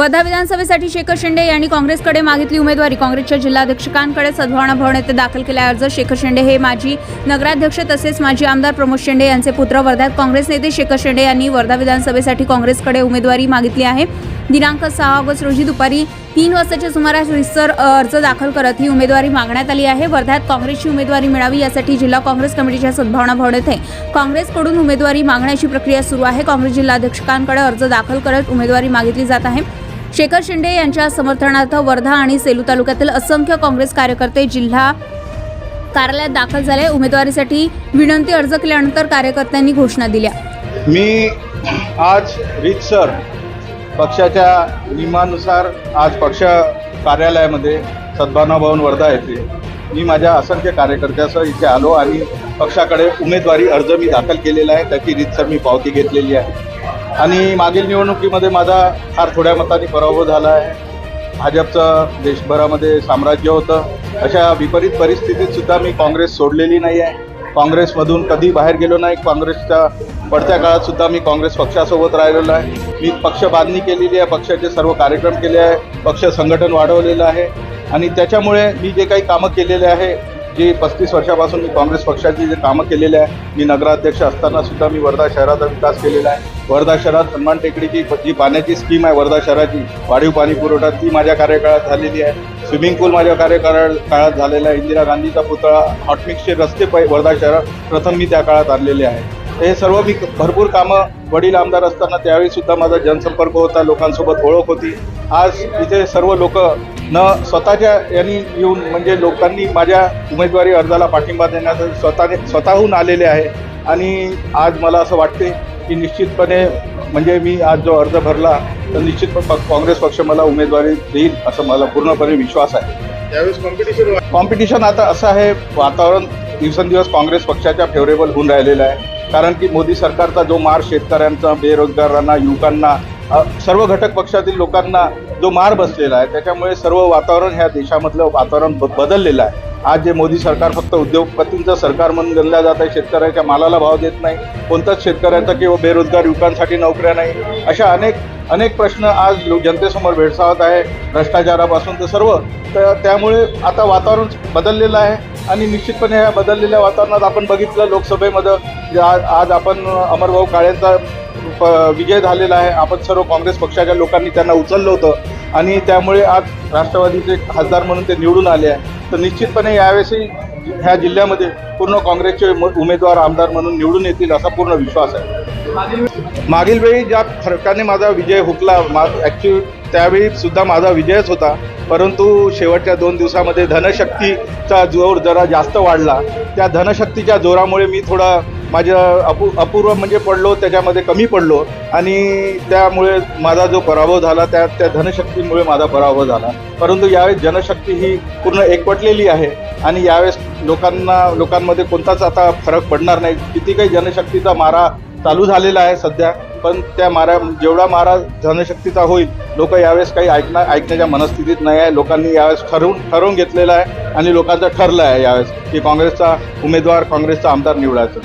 वर्धा विधानसभेसाठी शेखर शेंडे यांनी काँग्रेसकडे मागितली उमेदवारी. काँग्रेसच्या जिल्हाध्यक्षकांकडे सद्भावना भवन येथे दाखल केला अर्ज. शेखर शेंडे हे माजी नगराध्यक्ष तसेच माजी आमदार प्रमोद शेंडे यांचे पुत्र. वर्ध्यात काँग्रेस नेते शेखर शेंडे यांनी वर्धा विधानसभेसाठी काँग्रेसकडे उमेदवारी मागितली आहे. दिनांक सहा ऑगस्ट रोजी दुपारी तीन वाजताच्या सुमारास रिसर अर्ज दाखल करत ही उमेदवारी मागण्यात आली आहे. वर्ध्यात काँग्रेसची उमेदवारी मिळावी यासाठी जिल्हा काँग्रेस कमिटीच्या सद्भावना भवन येथे काँग्रेसकडून उमेदवारी मागण्याची प्रक्रिया सुरू आहे. काँग्रेस जिल्हाध्यक्षकांकडे अर्ज दाखल करत उमेदवारी मागितली जात आहे. शेखर शिंदे यांच्या समर्थनार्थ वर्धा आणि सेलू तालुक्यातील असंख्य काँग्रेस कार्यकर्ते जिल्हा कार्यालयात दाखल झाले. उमेदवारीसाठी विनंती अर्ज केल्यानंतर कार्यकर्त्यांनी घोषणा दिल्या. मी आज रितसर पक्षाच्या नियमानुसार आज पक्ष कार्यालयामध्ये सद्भावना भवन वर्धा येथे मी माझ्या असंख्य कार्यकर्त्यासह इथे आलो आणि पक्षाकडे उमेदवारी अर्ज मी दाखल केलेला आहे. त्याची रितसर मी पावती घेतलेली आहे. आणि मागील निवडणुकीमध्ये माझा फार थोड्या मताने पराभव झाला आहे. भाजपचं देशभरामध्ये साम्राज्य होतं. अशा विपरीत परिस्थितीत सुद्धा मी काँग्रेस सोडलेली नाही आहे. काँग्रेसमधून कधी बाहेर गेलो नाही. काँग्रेसच्या पडत्या काळात सुद्धा मी काँग्रेस पक्षासोबत राहिलेलो आहे. मी पक्ष बांधणी केलेली आहे. पक्षाचे सर्व कार्यक्रम केले आहे. पक्ष संघटन वाढवलेलं आहे. आणि त्याच्यामुळे मी जे काही कामं केलेले आहे जी पस्तीस वर्षापासून मी काँग्रेस पक्षाची जे कामं केलेली आहे मी नगराध्यक्ष असताना सुद्धा मी वर्धा शहराचा विकास केलेला आहे. वर्धा शहरात हनुमान टेकडीची जी पाण्याची स्कीम आहे वर्धा शहराची वाढीव पाणी पुरवठा ती माझ्या कार्यकाळात झालेली आहे. स्विमिंग पूल माझ्या कार्यकाळ काळात झालेला आहे. इंदिरा गांधीचा पुतळा हॉटमिक्सचे रस्ते पै वर्धा शहरात प्रथम मी त्या काळात आणलेले आहे. हे सर्व मी भरपूर कामं वडील आमदार असताना त्यावेळी सुद्धा माझा जनसंपर्क होता लोकांसोबत ओळख होती. आज इथे सर्व लोक न स्वतःच्या यांनी येऊन म्हणजे लोकांनी माझ्या उमेदवारी अर्जाला पाठिंबा देण्यासाठी स्वतःने स्वतःहून आलेले आहे. आणि आज मला असं वाटते की निश्चितपणे म्हणजे मी आज जो अर्ज भरला तर निश्चितपणे काँग्रेस पक्ष मला उमेदवारी देईल असं मला पूर्णपणे विश्वास आहे. त्यावेळेस कॉम्पिटिशन कॉम्पिटिशन आता असं आहे वातावरण दिवसेंदिवस काँग्रेस पक्षाच्या फेवरेबल होऊन राहिलेलं आहे. कारण की मोदी सरकारचा जो मार शेतकऱ्यांचा बेरोजगारांना युवकांना सर्व घटक पक्षातील लोकांना जो मार बसलेला आहे त्याच्यामुळे सर्व वातावरण ह्या देशामधलं वातावरण ब बदललेलं आहे. आज जे मोदी सरकार फक्त उद्योगपतींचं सरकार म्हणून गणलं जात आहे शेतकऱ्याच्या मालाला भाव देत नाही कोणताच शेतकऱ्याचा किंवा बेरोजगार युवकांसाठी नोकऱ्या नाही अशा अनेक अनेक प्रश्न आज जनतेसमोर भेडसावत आहे भ्रष्टाचारापासून तर सर्व. तर त्यामुळे आता वातावरण बदललेलं आहे आणि निश्चितपणे ह्या बदललेल्या वातावरणात आपण बघितलं लोकसभेमध्ये जे आज आज आपण अमरभाऊ काळेंचा विजय झालेला आहे. आपण सर्व काँग्रेस पक्षाच्या लोकांनी त्यांना उचललं होतं. आणि त्यामुळे आज राष्ट्रवादीचे खासदार म्हणून ते निवडून आले आहे. तर निश्चितपणे यावेळेसही ह्या जिल्ह्यामध्ये पूर्ण काँग्रेसचे म- उमेदवार आमदार म्हणून निवडून येतील असा पूर्ण विश्वास आहे. मागील वेळी ज्या फरकाने माझा विजय हुकला मा ॲक्च्युली त्यावेळी सुद्धा माझा विजयच होता. परंतु शेवटच्या दोन दिवसामध्ये धनशक्तीचा जोर जरा जास्त वाढला. त्या धनशक्तीच्या जोरामुळे मी थोडा माझं अपू अपूर्व म्हणजे पडलो त्याच्यामध्ये कमी पडलो आणि त्यामुळे माझा जो पराभव झाला त्या त्या धनशक्तीमुळे माझा पराभव झाला. परंतु यावेळेस जनशक्ती ही पूर्ण एकवटलेली आहे आणि यावेळेस लोकांना लोकांमध्ये कोणताच आता फरक पडणार नाही. किती काही जनशक्तीचा मारा चालू झालेला आहे सध्या पण त्या मारा जेवढा मारा जनशक्तीचा होईल लोक यावेळेस काही ऐकणार ऐकण्याच्या मनस्थितीत नाही आहे. लोकांनी यावेळेस ठरवून ठरवून घेतलेलं आहे आणि लोकांचं ठरलं आहे यावेळेस की काँग्रेसचा उमेदवार काँग्रेसचा आमदार निवडायचं.